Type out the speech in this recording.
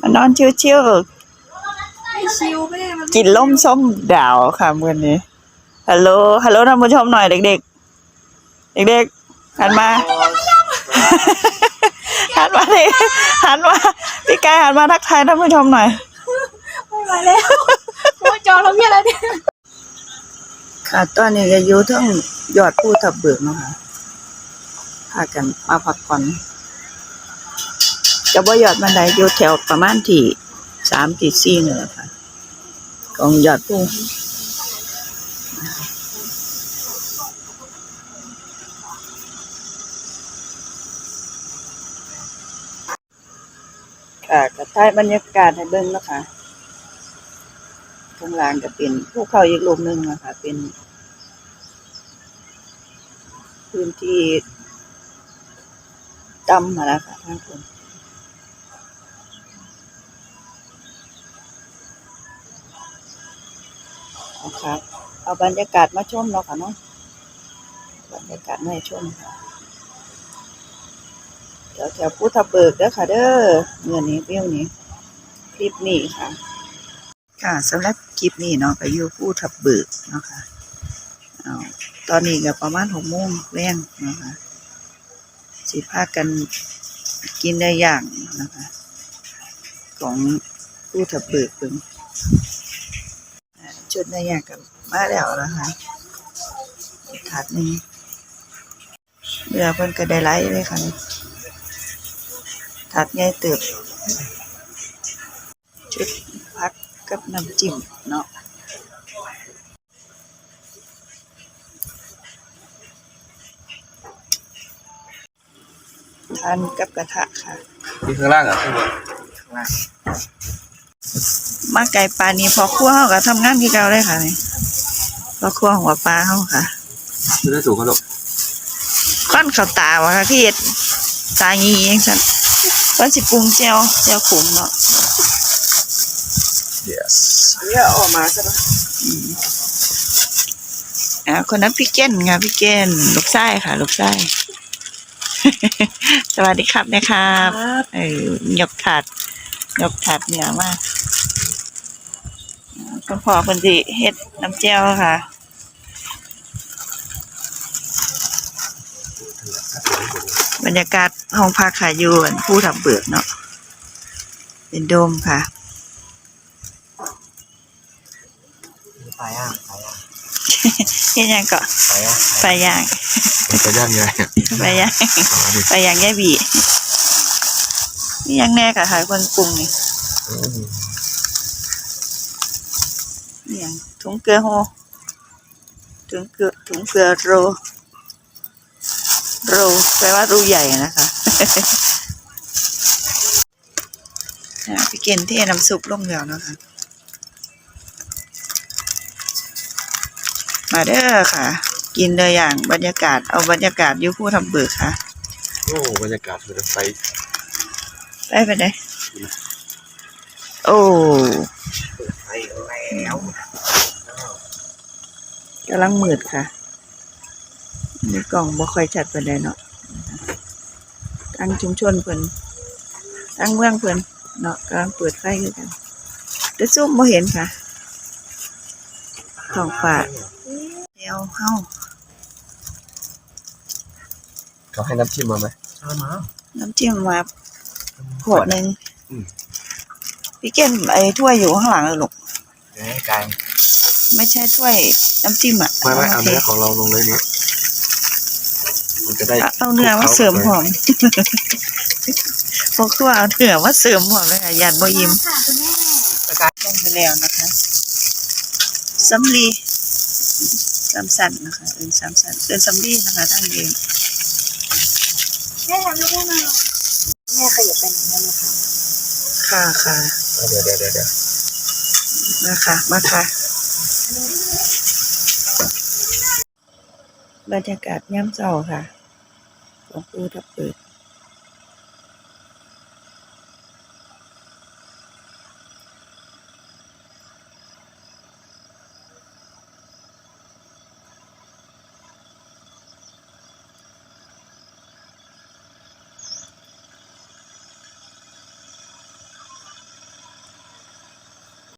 มานอนชิวไม่ชิวแม่มันๆกินล่มส้มดาวค่ะมื้อนี้ฮัลโหลฮัลโหลท่านผู้ชมหน่อยเด็กๆ เด็กๆหันมา หันมาดิหันมาพี่กายหันมาทักทายท่านผู้ชมหน่อย ไม่ไหวแล้วโอ้ยจอทำเพี้ยอะไรเนี่ยค่ะตอนนี้ก็อยู่เทั้งยอดภูทับเบิกเนาะค่ะพากันมาพักผ่อน จะบ่ยอดมันไดอยู่แถวประมาณที่สามที่สี่นี่แหละค่ะของยอดภูค่ะก็ถ่ายบรรยากาศให้เบิ่งนะคะข้างล่างก็เป็นภูเขาอีกลูกหนึ่งนะคะ เป็น พื้นที่ต่ำมาแล้วค่ะท่านผู้ชม เอาครับเอาบรรยากาศมาชมเนาะค่ะเนาะบรรยากาศมาให้ชมค่ะแถวแถวพุทธเบิกเด้อค่ะเด้อเมื่อนี้วิวนี้คลิปนี้ค่ะ ค่ะสำหรับคลิปนี้เนาะก็อยู่พุทธเบิกเนาะค่ะเอาตอนนี้ก็ประมาณหกโมงแรงเนาะค่ะสิพากันกินได้อย่างนะคะ ของผู้ทับเบิกเพิ่ง ชุดได้อย่างกันมาแล้วนะคะถาดนึงเรือเพิ่นก็ได้ไล่เลยค่ะถาดใหญ่เติบชุดพักกับน้ำจิ้มเนาะทานกับกระทะค่ะที่ข้างล่างอะข้างบน มาไก่ปลานี้พอครั่วเฮาก็ทำงานคือเก่าเลยค่ะนี่พอครั่วหัวปลาเฮาค่ะคือได้สูงเขาหรอกก้อนข้าวตาวะค่ะที่เฮ็ดตางีจังซั่นก็สิปรุงแจ่วแจ่วขมเนาะ yes เนี่ยออกมาซะแล้วอ่าคนนั้นพี่เก้นค่ะพี่เก้นลูกไส้ค่ะ ลูกไส้สวัสดีครับนะครับเออยกถาดยกถาดเหนือมาก คุณพ่อคนสิเฮ็ดน้ำแจ่วค่ะบรรยากาศห้องพักค่ะอยู่อันผู้ทับเบิกเนาะเป็นโดมค่ะปลาย่างปลาย่างเฮ็ดหยังก็ปลาย่างไปย่างมันจะย่างไงไปย่างอ๋อดิไปย่างแย่บีนี่ยังแน่ค่ะขายคนปรุงนี่ อืมนี่ยังถุงเกลือโฮถุงเกลือถุงเกลือโร โรแปลว่ารูใหญ่นะคะอ่าพี่เกณฑ์เทน้ำซุปลงแล้วนะคะ มาเด้อค่ะ กินเลยอย่างบรรยากาศเอาบรรยากาศอยูผู้ทำเบิกค่ะ โอ้บรรยากาศมันไฟไปไปไหนโอ้ไฟ แล้วกำลังมืดค่ะในกล่องบ่ค่อยชัดปานใดเนาะตั้งชุมชนเพิ่นตั้งเมืองเพิ่นเนาะกำลังเปิดไฟคือกันแต่ซุ่มบ่เห็นค่ะท้องฟ้าเดียวเฮาเขาให้น้ำจิ้มมาไหมมาน้ำจิ้มมาขวดหนึ่งอืมพี่เก้นไอ้ถ้วยอยู่ข้างหลังเลยลูกเดี๋ยว ให้กายไม่ใช่ถ้วยน้ำจิ้มอะไม่ไม่เอาโอเคเนื้อของเราลงเลยนี้มันจะได้เอาเนื้อมาเสริมหอมพวกตัวเอาเนื้อมาเสริมหอมเลยค่ะยันบ่ยิ้มค่ะคุณแม่ลงไปแล้วนะคะสำลีสามสันนะคะเป็นสามสันเป็นสำลีนะคะท่านเองแม่ทำลูกแม่มาแม่ขยับไปไหนได้ไหมคะค่ะค่ะเดี๋ยวเดี๋ยวเดี๋ยวเดี๋ยว มาค่ะ มาค่ะ บรรยากาศย่ำเจ้าค่ะของปูทับเปิด